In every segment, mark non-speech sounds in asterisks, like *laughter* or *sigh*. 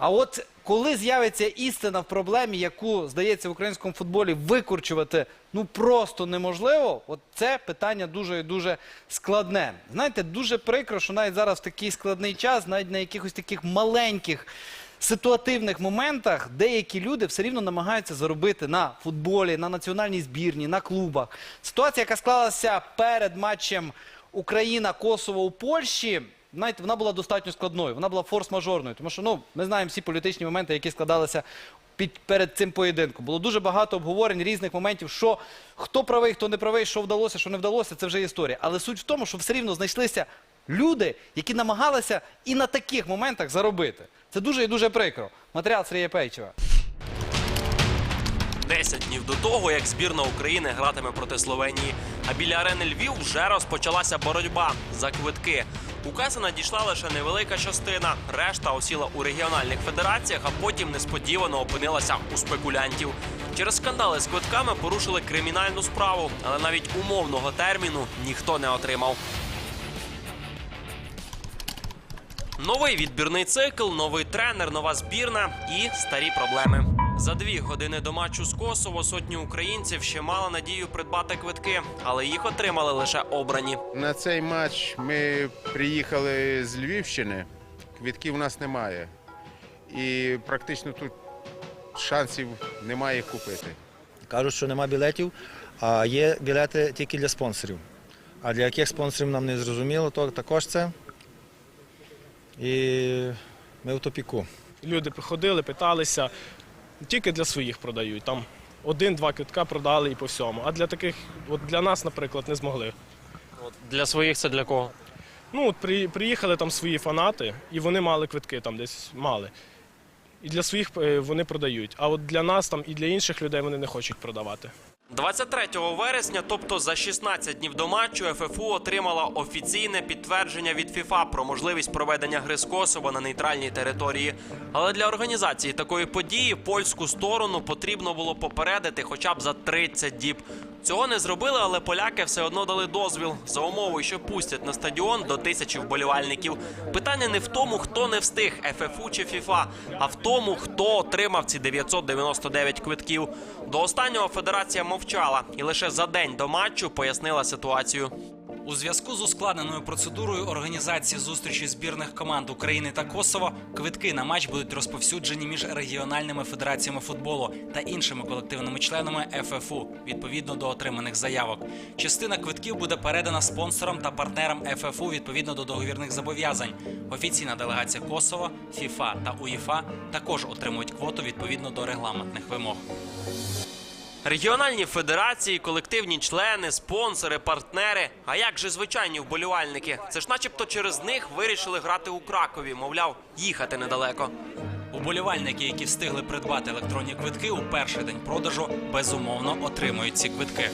А от коли з'явиться істина в проблемі, яку здається в українському футболі викорчувати ну просто неможливо, от це питання дуже і дуже складне. Знаєте, дуже прикро, що навіть зараз в такий складний час, навіть на якихось таких маленьких ситуативних моментах деякі люди все рівно намагаються заробити на футболі, на національній збірні, на клубах. Ситуація, яка склалася перед матчем Україна Косово у Польщі. Знаєте, вона була достатньо складною, вона була форс-мажорною, тому що ну ми знаємо всі політичні моменти, які складалися під перед цим поєдинком. Було дуже багато обговорень різних моментів, що хто правий, хто не правий, що вдалося, що не вдалося, це вже історія. Але суть в тому, що все рівно знайшлися люди, які намагалися і на таких моментах заробити. Це дуже і дуже прикро. Матеріал Сергія Пейчева. 10 днів до того, як збірна України гратиме проти Словенії. А біля арени Львів вже розпочалася боротьба за квитки. У каси надійшла лише невелика частина. Решта осіла у регіональних федераціях, а потім несподівано опинилася у спекулянтів. Через скандали з квитками порушили кримінальну справу, але навіть умовного терміну ніхто не отримав. Новий відбірний цикл, новий тренер, нова збірна і старі проблеми. За дві години до матчу з Косово сотні українців ще мали надію придбати квитки, але їх отримали лише обрані. На цей матч ми приїхали з Львівщини. Квітків у нас немає. І практично тут шансів немає їх купити. Кажуть, що нема білетів, а є білети тільки для спонсорів. А для яких спонсорів нам не зрозуміло, то також це. І ми в топіку. Люди приходили, питалися, тільки для своїх продають. Там один-два квитка продали і по всьому. А для таких, от для нас, наприклад, не змогли. От для своїх це для кого? Ну, от при, приїхали там свої фанати, і вони мали квитки там десь мали. І для своїх е, вони продають. А от для нас там і для інших людей вони не хочуть продавати. 23 вересня, тобто за 16 днів до матчу, ФФУ отримала офіційне підтвердження від ФІФА про можливість проведення гри з Косово на нейтральній території. Але для організації такої події польську сторону потрібно було попередити хоча б за 30 діб. Цього не зробили, але поляки все одно дали дозвіл за умовою, що пустять на стадіон до тисячі вболівальників. Питання не в тому, хто не встиг ФФУ чи ФІФА, а в тому, хто отримав ці 999 квитків. До останнього федерація мовчала і лише за день до матчу пояснила ситуацію. У зв'язку з ускладненою процедурою організації зустрічі збірних команд України та Косово квитки на матч будуть розповсюджені між регіональними федераціями футболу та іншими колективними членами ФФУ відповідно до отриманих заявок. Частина квитків буде передана спонсорам та партнерам ФФУ відповідно до договірних зобов'язань. Офіційна делегація Косово, ФІФА та УЄФА також отримують квоту відповідно до регламентних вимог. Регіональні федерації, колективні члени, спонсори, партнери. А як же звичайні вболівальники? Це ж, начебто, через них вирішили грати у Кракові. Мовляв, їхати недалеко. Уболівальники, які встигли придбати електронні квитки у перший день продажу, безумовно отримують ці квитки.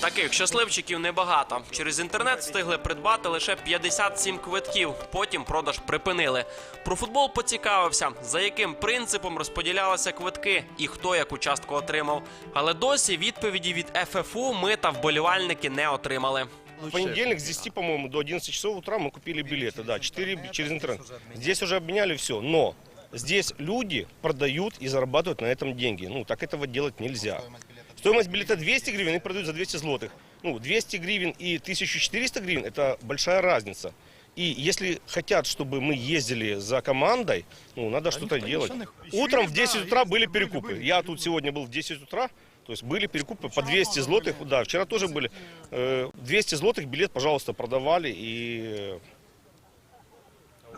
Таких щасливчиків небагато. Через інтернет встигли придбати лише 57 квитків. Потім продаж припинили. Про футбол поцікавився, за яким принципом розподілялися квитки і хто яку частку отримав. Але досі відповіді від ФФУ ми та вболівальники не отримали. В понедельник с 10, по-моему, до 11 часов утра мы купили билеты, да, 4 через интернет. Здесь уже обменяли все, но здесь люди продают и зарабатывают на этом деньги. Ну, так этого делать нельзя. Стоимость билета 200 гривен и продают за 200 злотых. Ну, 200 гривен и 1400 гривен – это большая разница. И если хотят, чтобы мы ездили за командой, ну, надо что-то делать. Утром в 10 утра были перекупы. Я тут сегодня был в 10 утра, то есть были перекупы по 200 злотых. Да, вчера тоже были. Э, 200 злотых билет, пожалуйста, продавали. И,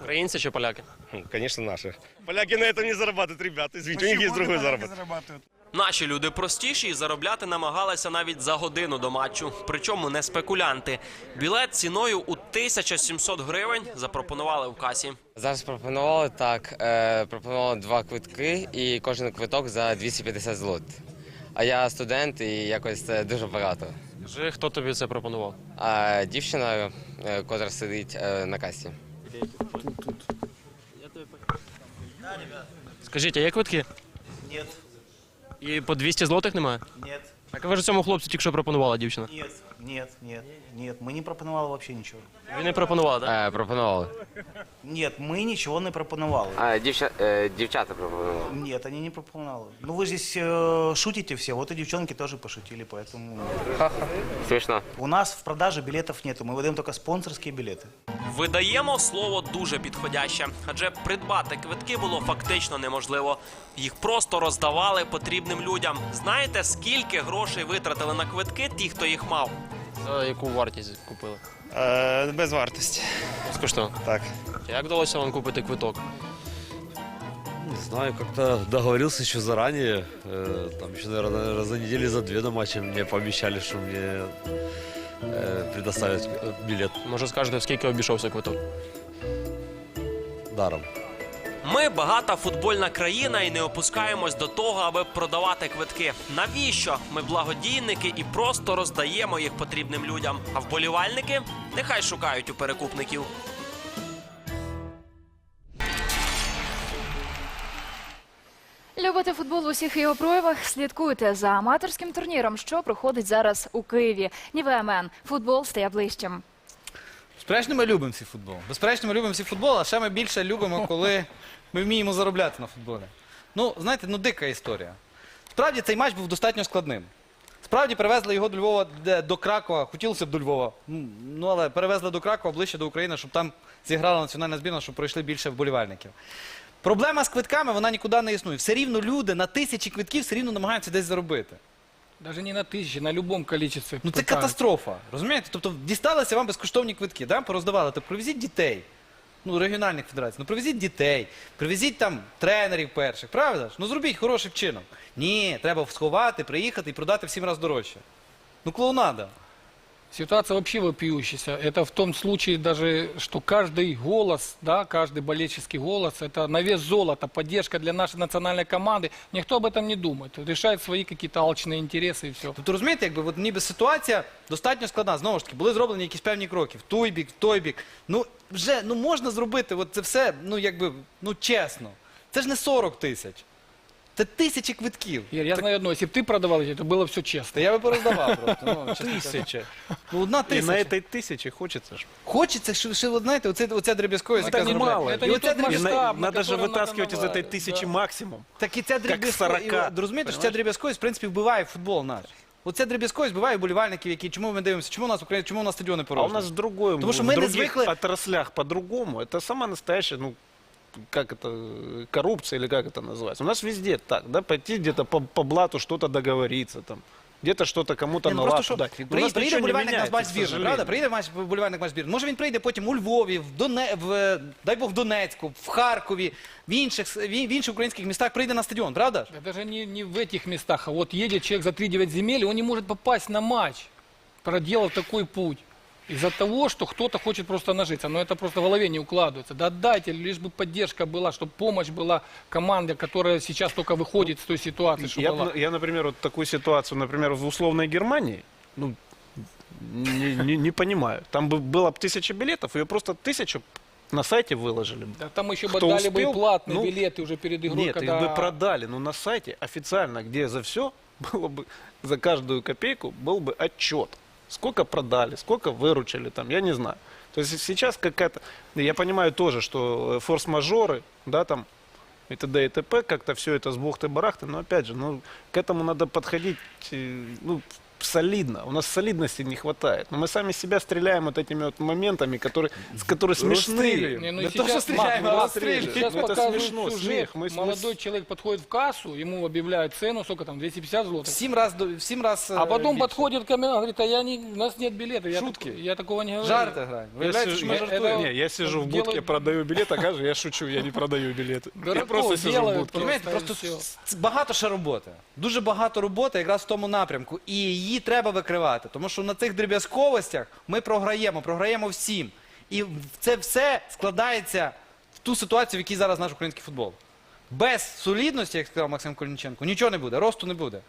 Українці чи поляки? э, конечно, наши. Поляки на этом не зарабатывают, ребята. Извините, у них есть другой заработок. Наші люди простіші і заробляти намагалися навіть за годину до матчу. Причому не спекулянти. Білет ціною у 1700 гривень запропонували в касі. Зараз пропонували так. Е, пропонували два квитки і кожен квиток за 250 злот. А я студент і якось це дуже багато. Скажи, хто тобі це пропонував? А дівчина, е, котра сидить е, на касі. Скажіть, а є квитки? Нет. І по 200 злотих немає? Нет. Так ви ж цьому хлопцю тільки що пропонувала дівчина. Нет, нет, нет, нет, мы не пропонували вообще ничего. Ви не пропонували, так? Е, пропонували. Нет, мы ничего не пропонували. А, дівча, е, дівчата пропонували. Нет, они не пропонували. Ну вы здесь э, шутите все, вот и девчонки тоже пошутили, поэтому... Смішно. У нас в продаже билетов нету, мы выдаем только спонсорские билеты. Видаємо слово дуже підходяще, адже придбати квитки було фактично неможливо. Їх просто роздавали потрібним людям. Знаєте, скільки грошей витратили на квитки ті, хто їх мав? За яку вартість купили? Е, без вартості. Безкоштовно. Так. Як вдалося вам купити квиток? Не знаю, как-то договорился еще заранее. Э, Там еще, наверное, за недели за две на матче мне пообещали, что мне э, предоставят э, билет Може скажете, скільки обійшовся квиток? даром. Ми багата футбольна країна і не опускаємось до того, аби продавати квитки. Навіщо? Ми благодійники і просто роздаємо їх потрібним людям. А вболівальники нехай шукають у перекупників. Любите футбол в усіх його проявах? Слідкуйте за аматорським турніром, що проходить зараз у Києві. Нівеамен. Футбол стає ближчим. Безперечно, ми любимо цей футбол. Безперечно, ми любимо цей футбол, а ще ми більше любимо, коли ми вміємо заробляти на футболі. Ну, знаєте, ну дика історія. Справді цей матч був достатньо складним. Справді перевезли його до Львова де, до Кракова. Хотілося б до Львова. Ну, але перевезли до Кракова ближче до України, щоб там зіграла національна збірна, щоб пройшли більше вболівальників. Проблема з квитками вона нікуди не існує. Все рівно люди на тисячі квитків все рівно намагаються десь заробити. Даже не на тисячі, на будь-якому количестві. Ну це катастрофа. Розумієте? Тобто дісталися вам безкоштовні квитки, да? пороздавали. Тобто привезіть дітей. Ну, регіональних федерацій. Ну привезіть дітей, привезіть там тренерів перших, правда ж? Ну зробіть хороший вчинок. Ні, треба сховати, приїхати і продати всім раз дорожче. Ну, клоунада. Ситуация вообще вопиющаяся. Это в том случае даже, что каждый голос, да, каждый болельческий голос, это на вес золота, поддержка для нашей национальной команды. Никто об этом не думает. Решает свои какие-то алчные интересы и все. Тобто, розумієте, якби от ніби ситуація достатньо складна. Знову ж таки, були зроблені якісь певні кроки в той бік, в той бік. Ну, вже ну можна зробити от це все, ну якби, ну чесно. Це ж не 40 тисяч. Це тисячі квитків. Ир, я знаю одно, если бы ты продавал эти, то было все честно. Та я би пороздавав просто. Ну, чесно кажучи. Тисяча. *laughs* Ну, одна І тисяча. на этой тисячі хочеться ж. Хочеться, що, що от знаєте, оце, оця дріб'язковість, Это яка заробляє. немало. Это І не оця тот И дріб'язковість, масштаб, на- на надо же котором надо вытаскивать из этой навалить, тысячи да. максимум. так і ця дріб'язковість, сорока, і, розумієте, що ця понимаешь? дріб'язковість, в принципі, вбиває футбол наш. Оця дріб'язковість вбиває вболівальників, які, чому ми дивимося, чому у нас Україна, чому у нас стадіони А порожні. у нас в другой, Потому что в мы не других звыкли- отраслях по-другому. Это самая настоящая, ну, как это, э, коррупция или как это называется. У нас везде так, да, пойти где-то по, по блату что-то договориться там. Где-то что-то кому-то Ні, ну на просто лапу що, дать. У приїде, нас приїде ничего не вболівальник на меняется, матч к збірної, сожалению. правда? Приїде матч вболівальник матч збірної. Може він прийде потім у Львові, в, Доне, в е, дай Бог, в Донецьку, в Харкові, в інших, с- в в інших українських містах прийде на стадіон, правда ж? Это же не, не в этих местах, а вот едет человек за 3-9 земель, и он не может попасть на матч, проделав такой путь. Из-за того, что кто-то хочет просто нажиться. Но это просто в голове не укладывается. Да отдайте, лишь бы поддержка была, чтобы помощь была команде, которая сейчас только выходит с той ситуации, что Я, была. я, например, вот такую ситуацию, например, в условной Германии, ну, не, не- не понимаю. Там бы было бы тысяча билетов, ее просто тысячу на сайте выложили бы. Да там еще бы Кто дали бы успел? платные Ну, билеты уже перед игрой, Нет, когда... их бы продали, но на сайте официально, где за все, *laughs* было бы за каждую копейку был бы отчет. Сколько продали, сколько выручили там, я не знаю. То есть сейчас какая-то, я понимаю тоже, что э, форс-мажоры, да, там, и т.д. и т.п., как-то все это с бухты-барахты, но опять же, ну, к этому надо подходить, э, ну, солидно. У нас солидности не хватает. Но мы сами себя стреляем вот этими вот моментами, которые, с которые смешные. Расстреливаем. Не, ну Да и то, что сейчас, стреляем, Марк, а вот расстреливаем. Сейчас Ну, это показывают смешно, сюжет. смех. Мы- мы- Молодой человек подходит в кассу, ему объявляют цену, сколько там, 250 В злотых. сім раз, до- в сім раз А е, потом більше. подходит ко мне, говорит, а я не, у нас нет билета. Я, Шутки. так- я такого не говорю. Жарти граємо. Я Виявляється, сижу, що ми я- жартуємо. не, я сижу в Делают- будке, продаю билеты, а кажется, я шучу, я не продаю билеты. Я Дураков просто сижу в делают будке. Розумієте, Просто просто і с- с- багато ще роботи. Дуже багато роботи якраз в тому напрямку. І її треба викривати. Тому що на цих дріб'язковостях ми програємо, програємо всім. І це все складається в ту ситуацію, в якій зараз наш український футбол. Без солідності, як сказав Максим Колінченко, нічого не буде, росту не буде.